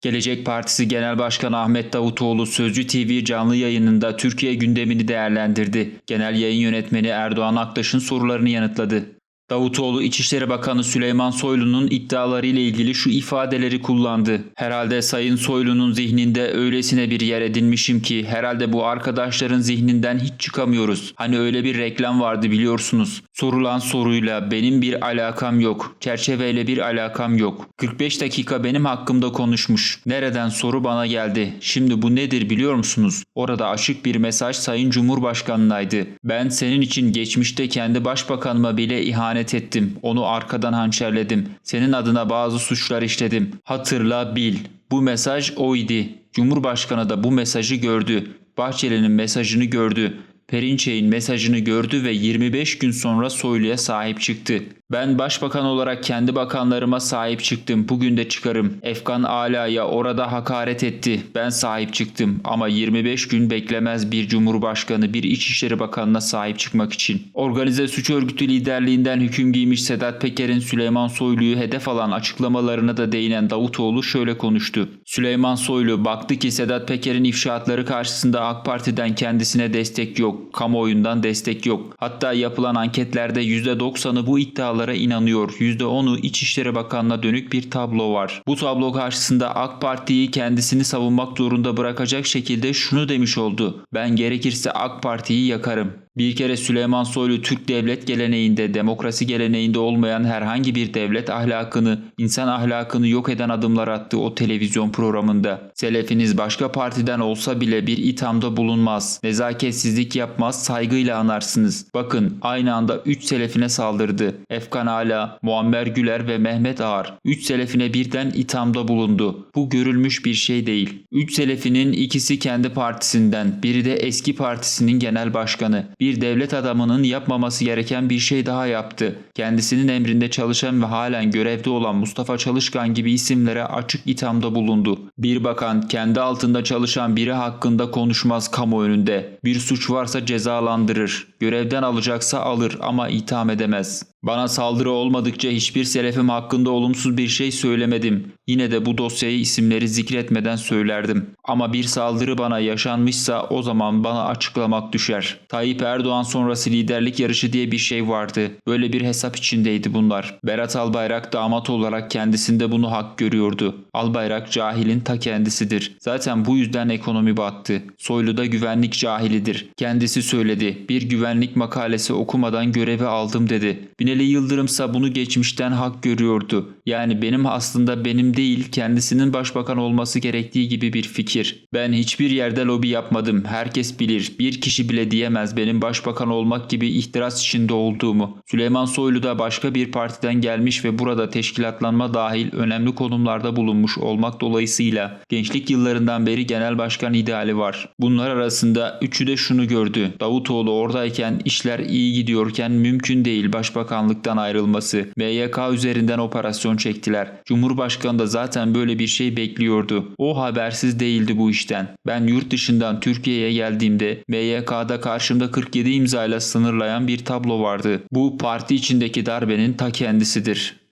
Gelecek Partisi Genel Başkanı Ahmet Davutoğlu Sözcü TV canlı yayınında Türkiye gündemini değerlendirdi. Genel yayın yönetmeni Erdoğan Aktaş'ın sorularını yanıtladı. Davutoğlu İçişleri Bakanı Süleyman Soylu'nun iddialarıyla ilgili şu ifadeleri kullandı. Herhalde Sayın Soylu'nun zihninde öylesine bir yer edinmişim ki herhalde bu arkadaşların zihninden hiç çıkamıyoruz. Hani öyle bir reklam vardı biliyorsunuz. Sorulan soruyla benim bir alakam yok. Çerçeveyle bir alakam yok. 45 dakika benim hakkımda konuşmuş. Nereden soru bana geldi. Şimdi bu nedir biliyor musunuz? Orada açık bir mesaj Sayın Cumhurbaşkanı'naydı. Ben senin için geçmişte kendi başbakanıma bile ihanet ettim. Onu arkadan hançerledim. Senin adına bazı suçlar işledim. Hatırla bil. Bu mesaj oydu. Cumhurbaşkanı da bu mesajı gördü. Bahçeli'nin mesajını gördü. Perinçey'in mesajını gördü ve 25 gün sonra Soylu'ya sahip çıktı. Ben başbakan olarak kendi bakanlarıma sahip çıktım. Bugün de çıkarım. Efkan Ala'ya orada hakaret etti. Ben sahip çıktım. Ama 25 gün beklemez bir cumhurbaşkanı bir İçişleri Bakanı'na sahip çıkmak için. Organize suç örgütü liderliğinden hüküm giymiş Sedat Peker'in Süleyman Soylu'yu hedef alan açıklamalarına da değinen Davutoğlu şöyle konuştu. Süleyman Soylu baktı ki Sedat Peker'in ifşaatları karşısında AK Parti'den kendisine destek yok. Kamuoyundan destek yok. Hatta yapılan anketlerde %90'ı bu iddialara inanıyor. %10'u İçişleri Bakanı'na dönük bir tablo var. Bu tablo karşısında AK Parti'yi kendisini savunmak zorunda bırakacak şekilde şunu demiş oldu. Ben gerekirse AK Parti'yi yakarım. Bir kere Süleyman Soylu Türk devlet geleneğinde, demokrasi geleneğinde olmayan herhangi bir devlet ahlakını, insan ahlakını yok eden adımlar attı o televizyon programında. Selefiniz başka partiden olsa bile bir ithamda bulunmaz. Nezaketsizlik yapmaz, saygıyla anarsınız. Bakın aynı anda 3 selefine saldırdı. Efkan Ala, Muammer Güler ve Mehmet Ağar. 3 selefine birden ithamda bulundu. Bu görülmüş bir şey değil. 3 selefinin ikisi kendi partisinden, biri de eski partisinin genel başkanı. Bir devlet adamının yapmaması gereken bir şey daha yaptı. Kendisinin emrinde çalışan ve halen görevde olan Mustafa Çalışkan gibi isimlere açık ithamda bulundu. Bir bakan kendi altında çalışan biri hakkında konuşmaz kamu önünde. Bir suç varsa cezalandırır. Görevden alacaksa alır ama itham edemez. Bana saldırı olmadıkça hiçbir selefim hakkında olumsuz bir şey söylemedim. Yine de bu dosyayı isimleri zikretmeden söylerdim. Ama bir saldırı bana yaşanmışsa o zaman bana açıklamak düşer. Tayyip Erdoğan sonrası liderlik yarışı diye bir şey vardı. Böyle bir hesap içindeydi bunlar. Berat Albayrak damat olarak kendisinde bunu hak görüyordu. Albayrak cahilin ta kendisidir. Zaten bu yüzden ekonomi battı. Soylu da güvenlik cahilidir. Kendisi söyledi. Bir güvenlik makalesi okumadan görevi aldım dedi. Binali Yıldırımsa bunu geçmişten hak görüyordu. Yani benim aslında benim değil kendisinin başbakan olması gerektiği gibi bir fikir. Ben hiçbir yerde lobi yapmadım. Herkes bilir. Bir kişi bile diyemez benim başbakan olmak gibi ihtiras içinde olduğumu. Süleyman Soylu da başka bir partiden gelmiş ve burada teşkilatlanma dahil önemli konumlarda bulunmuş olmak dolayısıyla gençlik yıllarından beri genel başkan ideali var. Bunlar arasında üçü de şunu gördü. Davutoğlu oradayken işler iyi gidiyorken mümkün değil başbakanlıktan ayrılması. MYK üzerinden operasyon çektiler. Cumhurbaşkanı da zaten böyle bir şey bekliyordu. O habersiz değildi bu işten. Ben yurt dışından Türkiye'ye geldiğimde MYK'da karşımda 47 imzayla sınırlayan bir tablo vardı. Bu parti içindeki darbenin ta kendisidir.